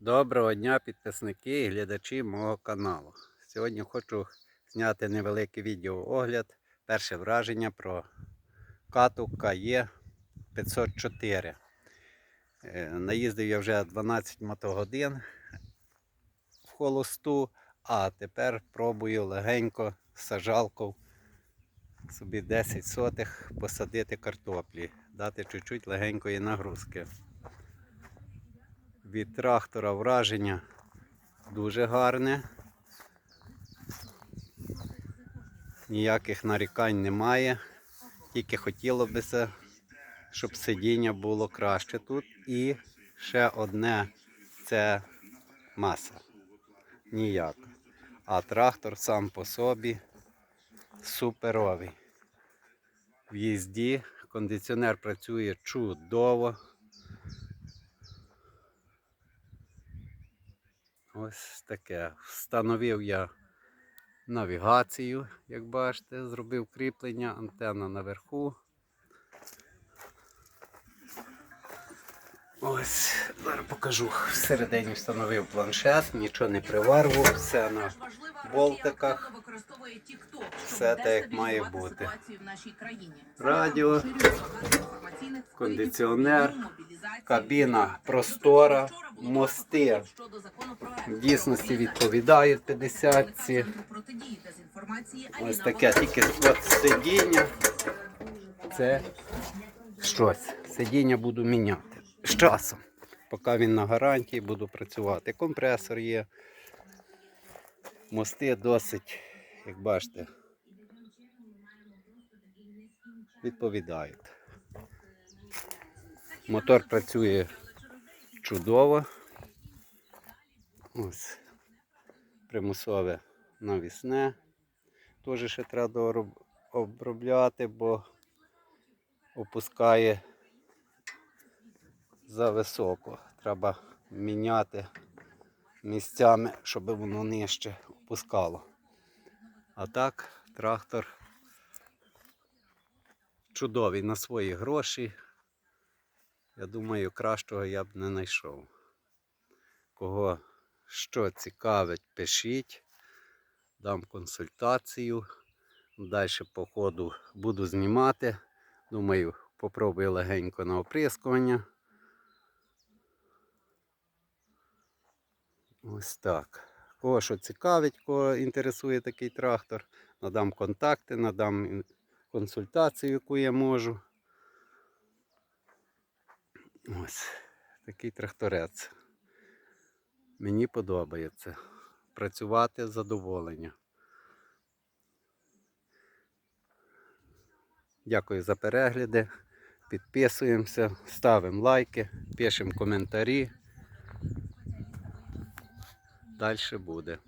Доброго дня, підписники і глядачі мого каналу. Сьогодні хочу зняти невеликий відеоогляд. Перше враження про кату КАЄ 504. Е, Наїздив я вже 12 мотогодин в холосту, а тепер пробую легенько з сажалкою собі 10 сотих посадити картоплі, дати чуть-чуть легенької нагрузки. Від трактора враження дуже гарне. Ніяких нарікань немає. Тільки хотіло би, щоб сидіння було краще тут. І ще одне це маса. Ніяк. А трактор сам по собі суперовий. В їзді кондиціонер працює чудово. Ось таке. Встановив я навігацію, як бачите, зробив кріплення, антенна наверху. Ось, зараз покажу. Всередині встановив планшет, нічого не приварвав, все на болтиках. Все так, як має бути. Радіо, кондиціонер, кабіна простора, мости в дійсності відповідають 50-ці. Ось таке, тільки от сидіння. Це щось. Сидіння буду міняти. З часом. Поки він на гарантії, буду працювати. Компресор є. Мости досить, як бачите, відповідають. Мотор працює чудово. Ось примусове навісне. Теж ще треба обробляти, бо опускає за високо. Треба міняти місцями, щоб воно нижче опускало. А так, трактор чудовий на свої гроші. Я думаю, кращого я б не знайшов. Кого що цікавить, пишіть, дам консультацію. Далі по ходу буду знімати. Думаю, попробую легенько на оприскування. Ось так. Кого що цікавить, кого інтересує такий трактор, надам контакти, надам консультацію, яку я можу. Ось такий тракторець. Мені подобається працювати з задоволення. Дякую за перегляди. Підписуємося, ставимо лайки, пишемо коментарі. Далі буде.